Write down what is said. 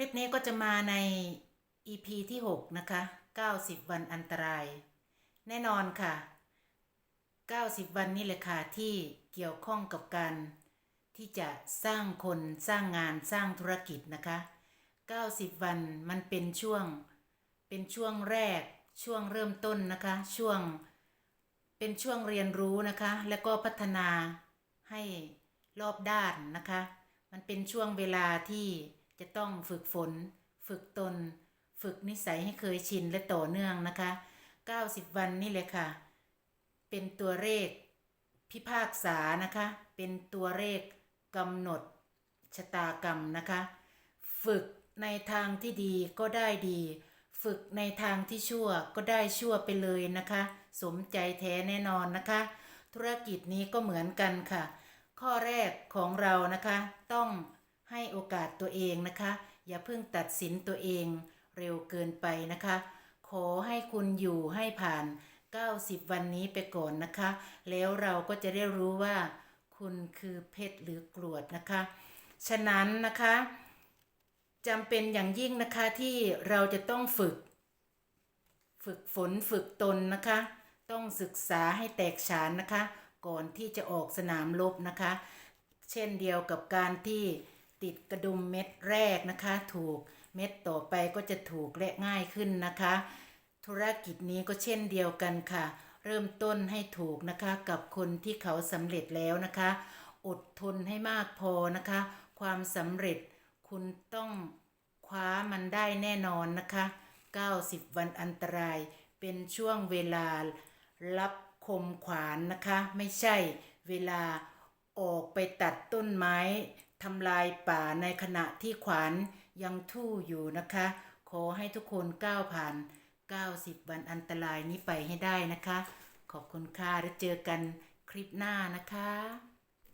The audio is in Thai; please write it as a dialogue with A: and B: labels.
A: ลิปนี้ก็จะมาใน EP ที่ 6 นะคะ 90 วันอันตราย แน่นอนค่ะ 90 วันนี่แหละค่ะที่เกี่ยวข้องกับการที่จะสร้างคนสร้างงานสร้างธุรกิจนะคะ 90 วันมันเป็นช่วง เป็นช่วงแรก ช่วงเริ่มต้นนะคะ ช่วง เป็นช่วงเรียนรู้นะคะ แล้วก็พัฒนาให้รอบด้านนะคะ มันเป็นช่วงเวลาที่ จะต้องฝึกฝน ฝึกตน ฝึกนิสัยให้เคยชินและต่อเนื่องนะคะ 90 วันนี่เลยค่ะ เป็นตัวเลขพิพากษานะคะ เป็นตัวเลขกำหนดชะตากรรมนะคะ ฝึกในทางที่ดีก็ได้ดี ฝึกในทางที่ชั่วก็ได้ชั่วไปเลยนะคะ สมใจแท้แน่นอนนะคะ ธุรกิจนี้ก็เหมือนกันค่ะ ข้อแรกของเรานะคะ ต้อง ให้โอกาสตัวเองนะคะ อย่าเพิ่งตัดสินตัวเองเร็วเกินไปนะคะ ขอให้คุณอยู่ให้ผ่าน 90 วันนี้ไปก่อนนะคะ แล้วเราก็จะได้รู้ว่า คุณคือเพชรหรือกรวดนะคะ ฉะนั้นนะคะจำเป็นอย่างยิ่งนะคะที่เราจะต้องฝึก ฝึกฝนฝึกตนนะคะ ต้องศึกษาให้แตกฉานนะคะ ก่อนที่จะออกสนามรบนะคะ เช่นเดียวกับการที่ ติดกระดุมเม็ดแรกนะคะ ถูกเม็ดต่อไปก็จะถูกและง่ายขึ้นนะคะ ธุรกิจนี้ก็เช่นเดียวกันค่ะ เริ่มต้นให้ถูกนะคะ กับคนที่เขาสำเร็จแล้วนะคะ อดทนให้มากพอนะคะ ความสำเร็จคุณต้องคว้ามันได้แน่นอนนะคะ 90 วันอันตรายเป็นช่วงเวลารับคมขวานนะคะ ไม่ใช่เวลาออกไปตัดต้นไม้ ทำลายป่าในขณะที่ขวานยังทู่อยู่นะคะ ขอให้ทุกคนก้าวผ่าน 90 วันอันตรายนี้ไปให้ได้นะคะ ขอบคุณค่ะแล้วเจอกันคลิปหน้านะคะ